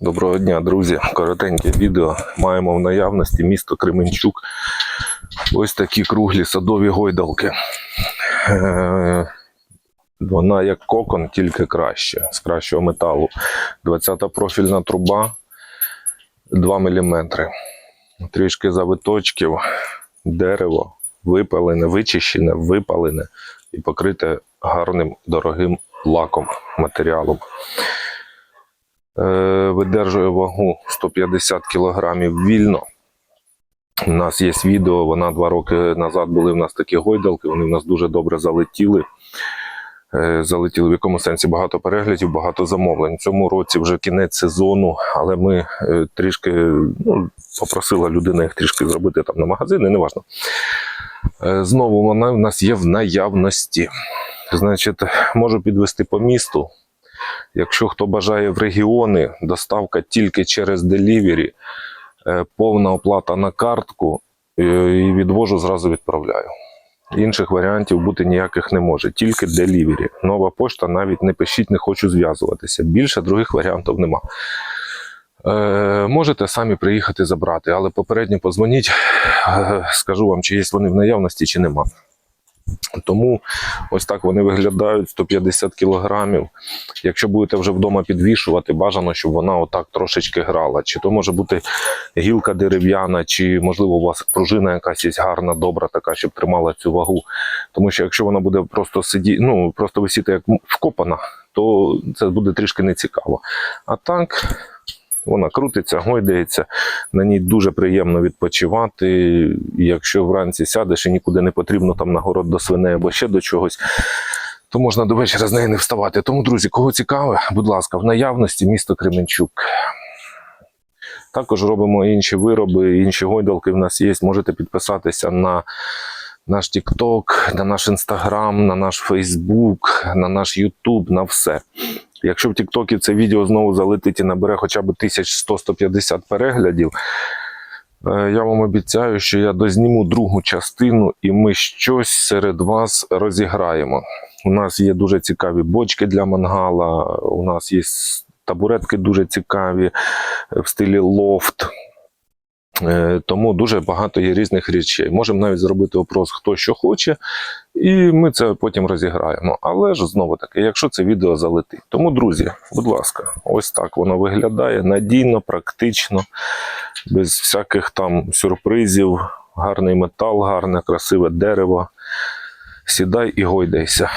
Доброго дня, друзі. Коротеньке відео. Маємо в наявності місто Кременчук. Ось такі круглі садові гойдалки. Е, Вона як кокон, тільки краще, з кращого металу. 20-та профільна труба 2 мм. Трішки завиточків, дерево випалене, вичищене, випалене і покрите гарним дорогим лаком, матеріалом. Е, видержує вагу 150 кг вільно. У нас є відео, вона два роки назад були в нас такі гойдалки, вони в нас дуже добре залетіли. Е, Залетіли в якому сенсі багато переглядів, багато замовлень. В цьому році вже кінець сезону, але ми е, трішки ну, попросила людина їх трішки зробити там на магазини, неважно. Знову вона в нас є в наявності. Значить, можу підвести по місту. Якщо хто бажає в регіони, доставка тільки через Delivery, е, повна оплата на картку е, і відвожу, зразу відправляю. Інших варіантів бути ніяких не може, тільки Delivery. Нова пошта навіть не пишіть, не хочу зв'язуватися. Більше других варіантів нема. Е, можете самі приїхати забрати, але попередньо позвоніть, е, скажу вам, чи є вони в наявності, чи нема. Тому ось так вони виглядають 150 кілограмів. Якщо будете вже вдома підвішувати, бажано, щоб вона отак трошечки грала. Чи то може бути гілка дерев'яна, чи можливо у вас пружина якась є гарна, добра, така, щоб тримала цю вагу. Тому що якщо вона буде просто сиді, ну просто висіти як вкопана, то це буде трішки нецікаво. А так. Вона крутиться, гойдається, на ній дуже приємно відпочивати. Якщо вранці сядеш і нікуди не потрібно там на город до свиней або ще до чогось, то можна до вечора з неї не вставати. Тому, друзі, кого цікаве, будь ласка, в наявності місто Кременчук. Також робимо інші вироби, інші гойдалки в нас є. Можете підписатися на наш TikTok, на наш Instagram, на наш Facebook, на наш YouTube, на все. Якщо в Тіктокі це відео знову залетить і набере хоча б 1100-150 переглядів, е, я вам обіцяю, що я дозніму другу частину і ми щось серед вас розіграємо. У нас є дуже цікаві бочки для мангала, у нас є табуретки дуже цікаві е, в стилі лофт. Е, Тому дуже багато є різних речей. Можемо навіть зробити опрос, хто що хоче, і ми це потім розіграємо. Але ж знову таки, якщо це відео залетить. Тому, друзі, будь ласка, ось так воно виглядає надійно, практично, без всяких там сюрпризів, гарний метал, гарне, красиве дерево. Сідай і гойдайся.